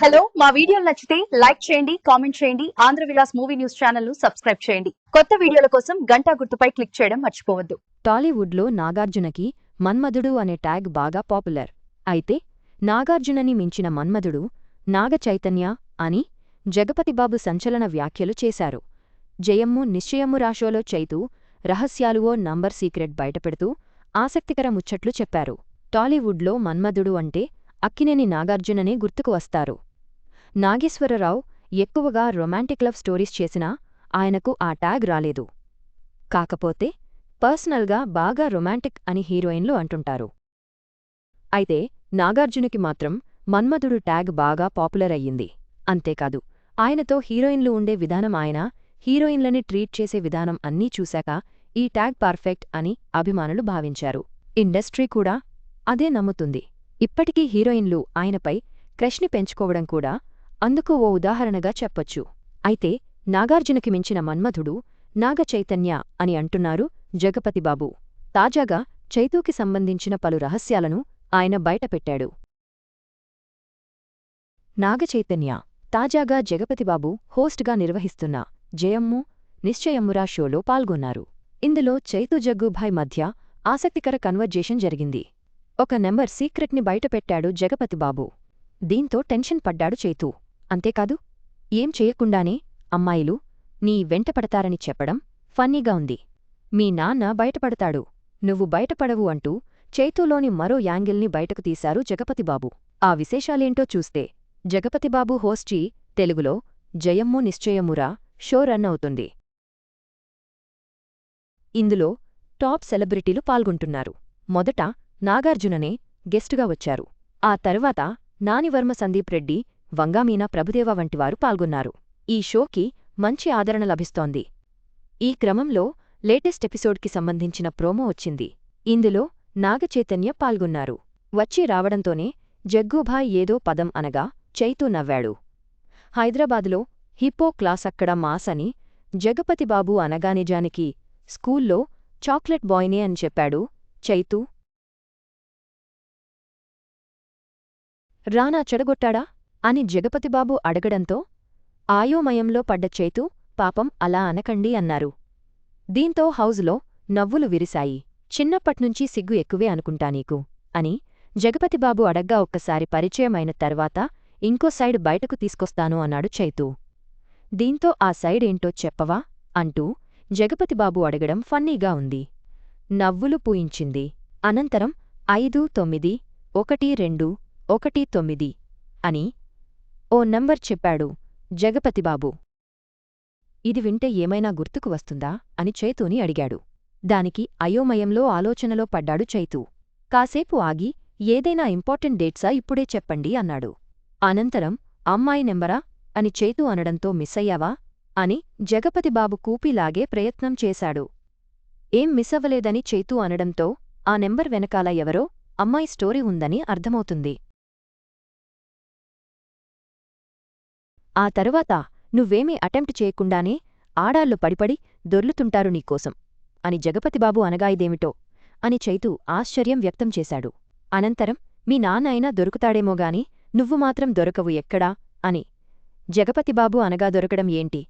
Hello మా వీడియోలు నచ్చితే లైక్ చేయండి కామెంట్ చేయండి ఆంధ్ర విలాస్ మూవీ న్యూస్ ఛానల్ను సబ్స్క్రైబ్ చేయండి. కొత్త వీడియోల కోసం గంటా గుర్తుపై క్లిక్ చేయడం మర్చిపోవద్దు. టాలీవుడ్లో నాగార్జునకి మన్మధుడు అనే ట్యాగ్ బాగా పాపులర్. అయితే నాగార్జునని మించిన మన్మధుడు నాగ చైతన్య అని జగపతిబాబు సంచలన వ్యాఖ్యలు చేశారు. జయమ్ము నిశ్చయమ్ము రాషోలో చైతూ రహస్యాలువో నంబర్ సీక్రెట్ బయటపెడుతూ ఆసక్తికర ముచ్చట్లు చెప్పారు. టాలీవుడ్లో మన్మధుడు అంటే అక్కినేని నాగార్జుననే గుర్తుకు వస్తారు. నాగేశ్వరరావు ఎక్కువగా రొమాంటిక్ లవ్ స్టోరీస్ చేసినా ఆయనకు ఆ ట్యాగ్ రాలేదు. కాకపోతే పర్సనల్గా బాగా రొమాంటిక్ అని హీరోయిన్లు అంటుంటారు. అయితే నాగార్జునకి మాత్రం మన్మధుడు ట్యాగ్ బాగా పాపులర్ అయ్యింది. అంతేకాదు ఆయనతో హీరోయిన్లు ఉండే విధానం ఆయన హీరోయిన్లని ట్రీట్ చేసే విధానం అన్నీ చూశాక ఈ ట్యాగ్ పర్ఫెక్ట్ అని అభిమానులు భావించారు. ఇండస్ట్రీ కూడా అదే నమ్ముతుంది. ఇప్పటికీ హీరోయిన్లు ఆయనపై క్రష్ని పెంచుకోవడం కూడా అందుకు ఓ ఉదాహరణగా చెప్పొచ్చు. అయితే నాగార్జునకి మించిన మన్మధుడు నాగ చైతన్య అని అంటున్నారు జగపతిబాబు. తాజాగా చైతూకి సంబంధించిన పలు రహస్యాలను ఆయన బయటపెట్టాడు. నాగచైతన్య తాజాగా జగపతిబాబు హోస్ట్గా నిర్వహిస్తున్న జయమ్ము నిశ్చయమ్మురా షోలో పాల్గొన్నారు. ఇందులో చైతు జగ్గుభాయ్ మధ్య ఆసక్తికర కన్వర్జేషన్ జరిగింది. ఒక నెంబర్ సీక్రెట్ని బయటపెట్టాడు జగపతిబాబు. దీంతో టెన్షన్ పడ్డాడు చైతూ. అంతేకాదు ఏం చేయకుండానే అమ్మాయిలు నీ వెంటపడతారని చెప్పడం ఫన్నీగా ఉంది. మీ నాన్న బయటపడతాడు నువ్వు బయటపడవు అంటూ చేతులోని మరో యాంగిల్ని బయటకు తీశారు జగపతిబాబు. ఆ విశేషాలేంటో చూస్తే జగపతిబాబు హోస్టీ తెలుగులో జయమ్ము నిశ్చయమురా షో రన్ అవుతుంది. ఇందులో టాప్ సెలబ్రిటీలు పాల్గొంటున్నారు. మొదట నాగార్జుననే గెస్టుగా వచ్చారు. ఆ తరువాత నానివర్మ సందీప్ రెడ్డి వంగామీనా ప్రభుదేవ వంటివారు పాల్గొన్నారు. ఈ షోకి మంచి ఆదరణ లభిస్తోంది. ఈ క్రమంలో లేటెస్ట్ ఎపిసోడ్కి సంబంధించిన ప్రోమో వచ్చింది. ఇందులో నాగచైతన్య పాల్గొన్నారు. వచ్చి రావడంతోనే జగ్గుభాయ్ ఏదో పదం అనగా చైతూ నవ్వాడు. హైదరాబాదులో హిప్పో క్లాస్ అక్కడ మాస్ అని జగపతిబాబు అనగా నిజానికి స్కూల్లో చాక్లెట్ బాయ్నే అని చెప్పాడు చైతూ. రానా చెడగొట్టాడా? అని జగపతిబాబు అడగడంతో ఆయోమయంలో పడ్డ చేతు పాపం అలా అనకండి అన్నారు. దీంతో హౌజులో నవ్వులు విరిశాయి. చిన్నప్పట్నుంచి సిగ్గు ఎక్కువే అనుకుంటా నీకు అని జగపతిబాబు అడగ్గా ఒక్కసారి పరిచయమైన తర్వాత ఇంకో సైడ్ బయటకు తీసుకొస్తాను అన్నాడు చైతు. దీంతో ఆ సైడ్ ఏంటో చెప్పవా? అంటూ జగపతిబాబు అడగడం ఫన్నీగా ఉంది. నవ్వులు పూయించింది. అనంతరం ఐదు తొమ్మిది ఒకటి రెండు ఒకటి తొమ్మిది అని ఓ నంబర్ చెప్పాడు జగపతిబాబు ఇది వింటే ఏమైనా గుర్తుకు వస్తుందా? అని చైతూని అడిగాడు. దానికి అయోమయంలో ఆలోచనలో పడ్డాడు చైతూ. కాసేపు ఆగి ఏదైనా ఇంపార్టెంట్ డేట్సా ఇప్పుడే చెప్పండి అన్నాడు. అనంతరం అమ్మాయి నెంబరా? అని చైతూ అనడంతో మిస్సయ్యావా అని జగపతిబాబు కూపిలాగే ప్రయత్నం చేశాడు. ఏం మిస్సవ్వలేదని చైతూ అనడంతో ఆ నెంబర్ వెనకాల ఎవరో? అమ్మాయి స్టోరీ ఉందని అర్థమవుతుంది. ఆ తరువాత నువ్వేమీ అటెంప్ట్ చేయకుండానే ఆడాళ్ళు పడిపడి దొర్లుతుంటారు నీకోసం. అని జగపతిబాబు అనగాయిదేమిటో అని చైతూ ఆశ్చర్యం వ్యక్తం చేశాడు. అనంతరం మీ నాన్న అయినా దొరుకుతాడేమోగాని నువ్వు మాత్రం దొరకవు ఎక్కడా? అని. జగపతిబాబు అనగా దొరకడం ఏంటి?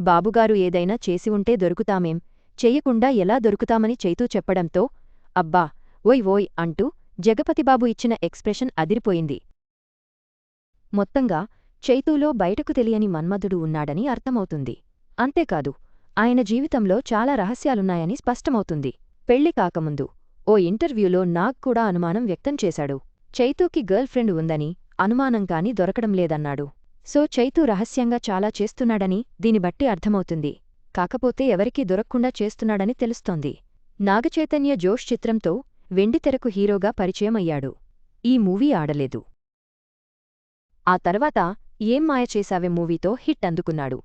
బాబుగారు ఏదైనా చేసి ఉంటే దొరుకుతామేం? చెయ్యకుండా ఎలా దొరుకుతామని చైతూ చెప్పడంతో అబ్బా ఓయ్ ఓయ్ అంటూ జగపతిబాబు ఇచ్చిన ఎక్స్ప్రెషన్ అదిరిపోయింది. మొత్తంగా చైతూలో బయటకు తెలియని మన్మధుడు ఉన్నాడని అర్థమవుతుంది. అంతేకాదు ఆయన జీవితంలో చాలా రహస్యాలున్నాయని స్పష్టమవుతుంది. పెళ్ళి కాకముందు ఓ ఇంటర్వ్యూలో నాగ్ కూడా అనుమానం వ్యక్తం చేశాడు. చైతూకి గర్ల్ఫ్రెండ్ ఉందని అనుమానం కాని దొరకడం లేదన్నాడు. సో చైతూ రహస్యంగా చాలా చేస్తున్నాడని దీని బట్టి అర్థమవుతుంది. కాకపోతే ఎవరికీ దొరక్కుండా చేస్తున్నాడని తెలుస్తోంది. నాగచైతన్య జోష్ చిత్రంతో వెండితెరకు హీరోగా పరిచయమయ్యాడు. ఈ మూవీ ఆడలేదు. ఆ తర్వాత ఏం మాయ చేశావే మూవీతో హిట్ అందుకున్నాడు.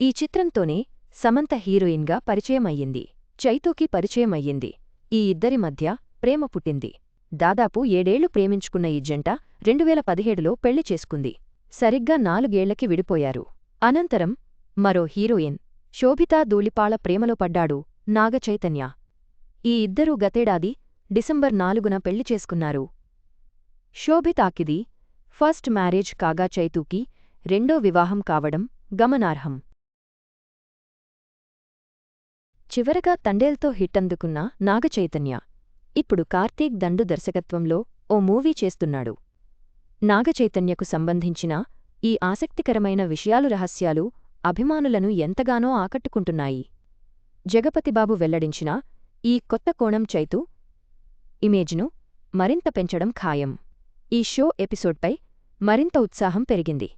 ఈ చిత్రంతోనే సమంత హీరోయిన్గా పరిచయమయ్యింది. చైతూకి పరిచయమయ్యింది. ఈ ఇద్దరి మధ్య ప్రేమ పుట్టింది. దాదాపు ఏడేళ్ళు ప్రేమించుకున్న ఈ జంట రెండువేల పదిహేడులో పెళ్ళి చేసుకుంది. సరిగ్గా నాలుగేళ్ళకి విడిపోయారు. అనంతరం మరో హీరోయిన్ శోభితా ధూళిపాళ ప్రేమలో పడ్డాడు నాగచైతన్య. ఈ ఇద్దరూ గతేడాది డిసెంబర్ నాలుగున పెళ్ళి చేసుకున్నారు. శోభితాకిది ఫస్ట్ మ్యారేజ్ కాగా చైతూకి రెండో వివాహం కావడం గమనార్హం. చివరగా తండేల్తో హిట్ అందుకున్న నాగచైతన్య ఇప్పుడు కార్తీక్ దండు దర్శకత్వంలో ఓ మూవీ చేస్తున్నాడు. నాగచైతన్యకు సంబంధించిన ఈ ఆసక్తికరమైన విషయాలు రహస్యాలు అభిమానులను ఎంతగానో ఆకట్టుకుంటున్నాయి. జగపతిబాబు వెల్లడించిన ఈ కొత్త కోణం చైతూ ఇమేజ్ను మరింత పెంచడం ఖాయం. ఈ షో ఎపిసోడ్పై మరింత ఉత్సాహం పెరిగింది.